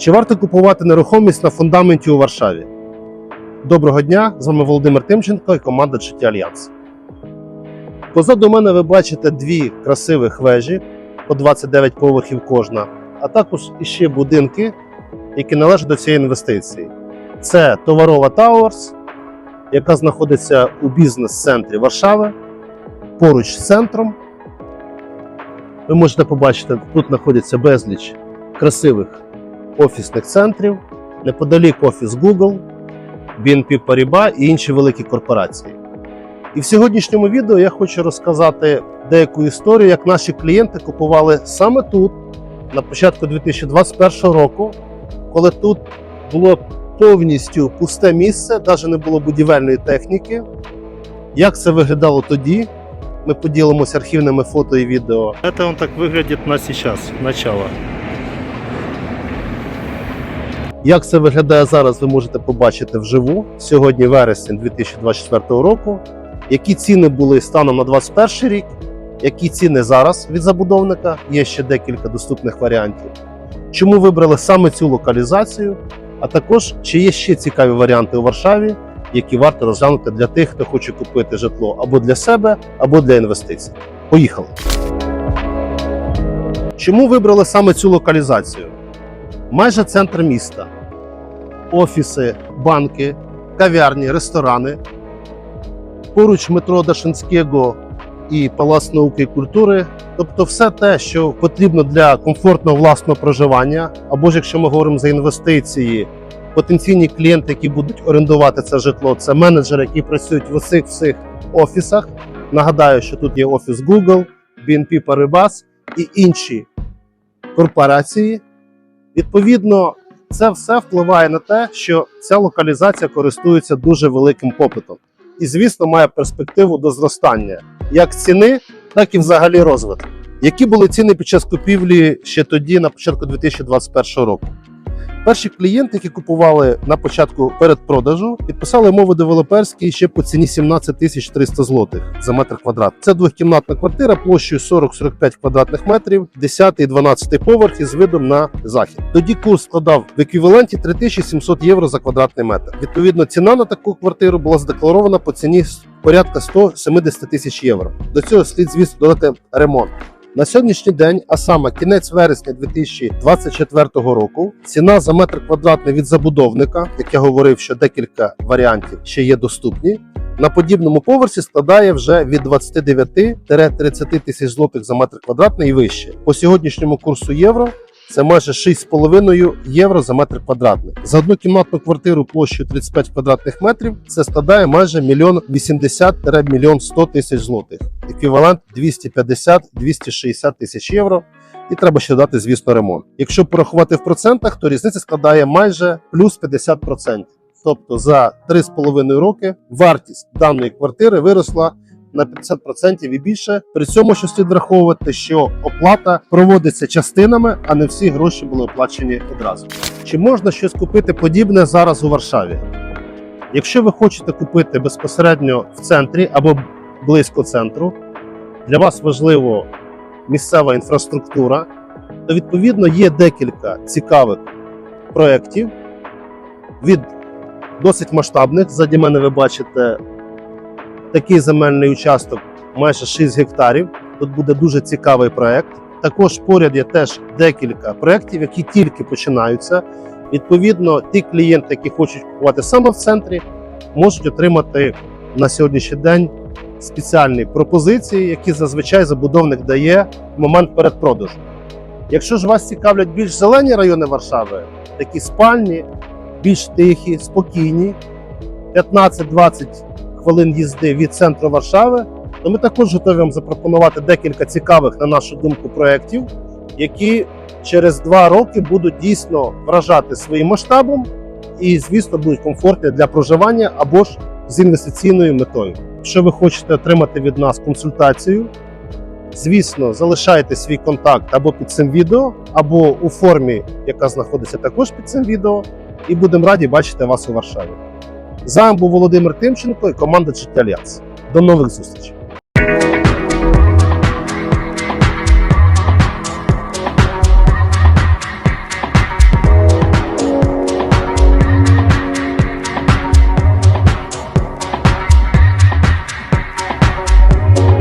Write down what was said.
Чи варто купувати нерухомість на фундаменті у Варшаві? Доброго дня! З вами Володимир Тимченко і команда GT Альянс. Позаду мене ви бачите дві красивих вежі по 29 поверхів кожна, а також іще будинки, які належать до цієї інвестиції. Це Товарова Тауерс, яка знаходиться у бізнес-центрі Варшави, поруч з центром. Ви можете побачити, тут знаходиться безліч красивих офісних центрів, неподалік офіс Google, BNP Paribas і інші великі корпорації. І в сьогоднішньому відео я хочу розказати деяку історію, як наші клієнти купували саме тут, на початку 2021 року, коли тут було повністю пусте місце, навіть не було будівельної техніки. Як це виглядало тоді? Ми поділимося архівними фото і відео. Це так виглядить на зараз, начало. Як це виглядає зараз, ви можете побачити вживу. Сьогодні вересень 2024 року. Які ціни були станом на 2021 рік, які ціни зараз від забудовника, є ще декілька доступних варіантів. Чому вибрали саме цю локалізацію? А також чи є ще цікаві варіанти у Варшаві, які варто розглянути для тих, хто хоче купити житло або для себе, або для інвестицій. Поїхали! Чому вибрали саме цю локалізацію? Майже центр міста, офіси, банки, кав'ярні, ресторани. Поруч метро Дашинського і Палац науки і культури. Тобто, все те, що потрібно для комфортного власного проживання, або ж якщо ми говоримо за інвестиції, потенційні клієнти, які будуть орендувати це житло, це менеджери, які працюють в усіх всіх офісах. Нагадаю, що тут є офіс Google, BNP Paribas і інші корпорації. Відповідно, це все впливає на те, що ця локалізація користується дуже великим попитом. І, звісно, має перспективу до зростання як ціни, так і взагалі розвитку. Які були ціни під час купівлі ще тоді, на початку 2021 року? Перші клієнти, які купували на початку передпродажу, підписали умови девелоперські ще по ціні 17 тисяч 300 злотих за метр квадрат. Це двохкімнатна квартира площею 40-45 квадратних метрів, 10 і 12 поверх із видом на захід. Тоді курс складав в еквіваленті 3700 євро за квадратний метр. Відповідно, ціна на таку квартиру була задекларована по ціні порядка 170 тисяч євро. До цього слід, звісно, додати ремонт. На сьогоднішній день, а саме кінець вересня 2024 року, ціна за метр квадратний від забудовника, як я говорив, що декілька варіантів ще є доступні. На подібному поверсі складає вже від 29-30 тисяч злотих за метр квадратний і вище. По сьогоднішньому курсу євро це майже 6,5 євро за метр квадратний. За одну кімнатну квартиру площею 35 квадратних метрів це складає майже мільйон 80 мільйон 100 тисяч злотих. Еквівалент 250-260 тисяч євро. І треба ще додати, звісно, ремонт. Якщо порахувати в процентах, то різниця складає майже плюс 50%. Тобто за 3,5 роки вартість даної квартири виросла на 50% і більше. При цьому що слід враховувати, що оплата проводиться частинами, а не всі гроші були оплачені одразу. Чи можна щось купити подібне зараз у Варшаві? Якщо ви хочете купити безпосередньо в центрі або близько центру, для вас важливо місцева інфраструктура, то відповідно є декілька цікавих проєктів від досить масштабних. Ззаді мене ви бачите такий земельний участок майже 6 гектарів. Тут буде дуже цікавий проект. Також поряд є теж декілька проєктів, які тільки починаються. Відповідно, ті клієнти, які хочуть купувати саме в центрі, можуть отримати на сьогоднішній день спеціальні пропозиції, які зазвичай забудовник дає в момент передпродажу. Якщо ж вас цікавлять більш зелені райони Варшави, такі спальні, більш тихі, спокійні, 15-20 хвилин їзди від центру Варшави, то ми також готові вам запропонувати декілька цікавих, на нашу думку, проєктів, які через два роки будуть дійсно вражати своїм масштабом і, звісно, будуть комфортні для проживання або ж з інвестиційною метою. Якщо ви хочете отримати від нас консультацію, звісно, залишайте свій контакт або під цим відео, або у формі, яка знаходиться також під цим відео, і будемо раді бачити вас у Варшаві. З вами був Володимир Тимченко і команда Альянс. До нових зустрічей!